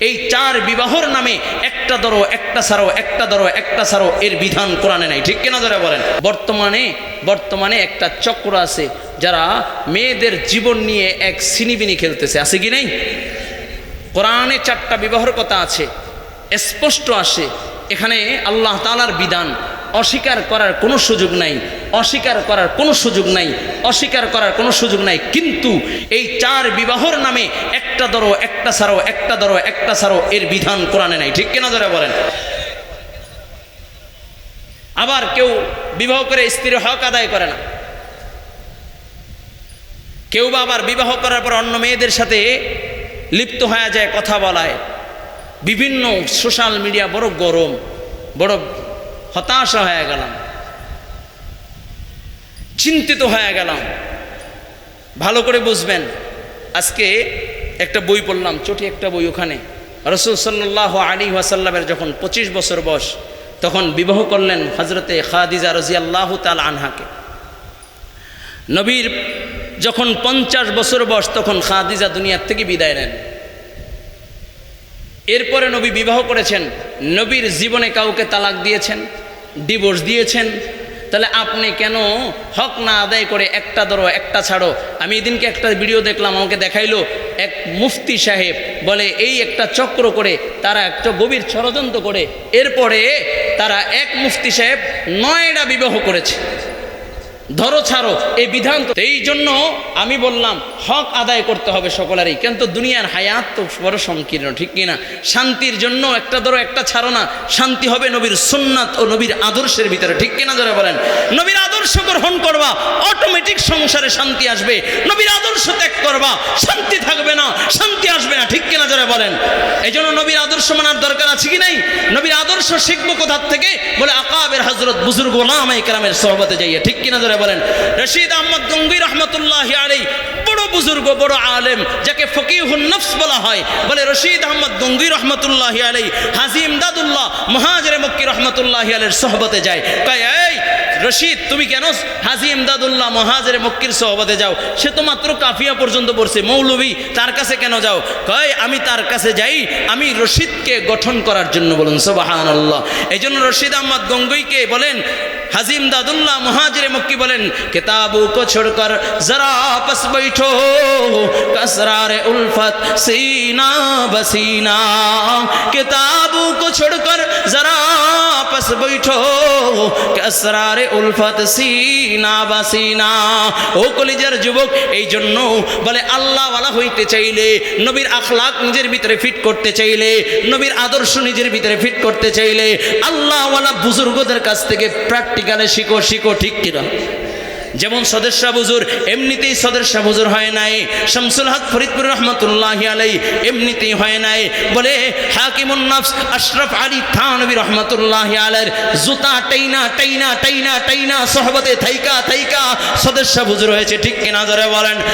এই চার বিবাহর নামে একটা ধরো একটা সারো একটা ধরো একটা সারো এর বিধান কোরআনে নাই। ঠিক কিনা ধরে বলেন? বর্তমানে বর্তমানে একটা চক্র আছে যারা মেয়েদের জীবন নিয়ে এক সিনিবিনি খেলতেছে। আছে কি নেই? কোরআনে চারটা বিবাহর কথা আছে, স্পষ্ট আসে। এখানে আল্লাহ তালার বিধান অস্বীকার করার কোনো সুযোগ নাই। অস্বীকার করার কোনো সুযোগ নাই, অস্বীকার করার কোনো সুযোগ নাই। কিন্তু এই চার বিবাহর নামে একটা ধরো, একটা সারো একটা ধরো, একটা সারো এর বিধান কোরআনে নাই। ঠিক কিনা ধরে বলেন? আবার কেউ বিবাহ করে স্ত্রীর হক আদায় করে না। কেউ বা আবার বিবাহ করার পর অন্য মেয়েদের সাথে লিপ্ত হয়ে যায় কথা বলায়। বিভিন্ন সোশ্যাল মিডিয়া, বড় গরম, বড় হতাশা হয়ে গেলাম। চিন্তিত হয়ে গেলাম। ভালো করে বুঝবেন, আজকে একটা বই পড়লাম, চটি একটা বই ওখানে। রসুল সাল্লাহ আলী ওয়াসাল্লামের যখন পঁচিশ বছর বয়স, তখন বিবাহ করলেন হজরতে খাদিজা রাজিয়াল্লাহ তাল আনহাকে। নবীর যখন পঞ্চাশ বছর বয়স, তখন খাদিজা দুনিয়ার থেকে বিদায় নেন। এরপরে নবী বিবাহ করেছেন, নবীর জীবনে কাউকে তালাক দিয়েছেন ডিভোর্স দিয়েছেন তাহলে আপনি কেন হক না আদায় করে একটা ধরো, একটা ছাড়ো? আমি এদিনকে একটা ভিডিও দেখলাম, আমাকে দেখাইলো এক মুফতি সাহেব বলে, এই একটা চক্র করে, তারা একটা গভীর ষড়যন্ত্র করে। এরপরে তারা এক মুফতি সাহেব নয়টা বিবাহ করেছে। ধরো, ছাড়ো, এই বিধান তো এই জন্য আমি বললাম, হক আদায় করতে হবে সকলেরই, কিন্তু দুনিয়ার হায়াত তো বড় সংকীর্ণ, ঠিক কিনা? শান্তির জন্য একটা ধরো, একটা ছাড়ো না, শান্তি হবে নবীর সুন্নাত ও নবীর আদর্শের ভিতরে, ঠিক কিনা ধরে বলেন? নবীর আদর্শ গ্রহণ করবা অটোমেটিক সংসারে শান্তি আসবে, নবীর আদর্শ করবা, শান্তি থাকবে না, শান্তি আসবে না, ঠিক কিনা ধরে বলেন? এই জন্য নবীর আদর্শ মানার দরকার আছে কি নাই? নবীর আদর্শ শিখব কোথার থেকে? বলে আকাবের হজরত বুজুর্গ ওলামাই কেরামের সহবতে যাইয়ে, ঠিক কিনা ধরে বলেন? রশিদ আহমদ গঙ্গি রহমতুল্লাহ আলাই বড় বুজুর্গ, বড় আলেম, যাকে ফকিহুন নফস বলা হয়। বলে রশিদ আহমদ গঙ্গি রহমতুল্লাহ আলাই হাজি ইমদাদুল্লাহ, মহাজরে মক্কি রহমতুল্লাহ আলের সহবতে যায়। কয়, এই রশিদ, তুমি কেন হাজি ইমদাদুল্লাহ মহাজের মক্কির সহবাদে যাও? সে তো মাত্র কাফিয়া পর্যন্ত পড়ছে। মৌলভী তার কাছে কেন যাও? কয়, আমি তার কাছে যাই, আমি রশিদকে গঠন করার জন্য বলুন সোবাহান আল্লাহ এই জন্য রশিদ আহমদ গঙ্গইকে বলেন হাজিম দাদুল্লাহ মহাজিরে মক্কি বলেন, কেতাব কো জরা পাস বৈঠো, কসরারে উলফত সিনা বসিনা কেতাব কো बैठो কাসরারে উলফাত সিনা বা সিনা। ও কলিজার যুবক, এই জন্য বলে, আল্লাহওয়ালা হইতে চাইলে, নবীর আখলাক নিজের ভিতরে ফিট করতে চাইলে, নবীর আদর্শ নিজের ভিতরে ফিট করতে চাইলে, আল্লাহওয়ালা বুজুর্গদের কাছ থেকে প্র্যাকটিক্যালে শিখো শিখো, ঠিক কিনা? যেমন সদস্যা বুজুর এমনিতেই সদস্যা বুজুর হয় নাই। শামসুল হক ফরিদপুর রহমতুল্লাহ আলাই এমনিতেই হয় নাই। বলে, হাকিমুন নফস আশরফ আলী থানবী রহমতুল্লাহ আলের জুতা টাইনা টাইনা টাইনা টাইনা, সহবতে থাইকা থাইকা সদস্যা বুজুর হয়েছে। ঠিক কিনা ধরে বলেন?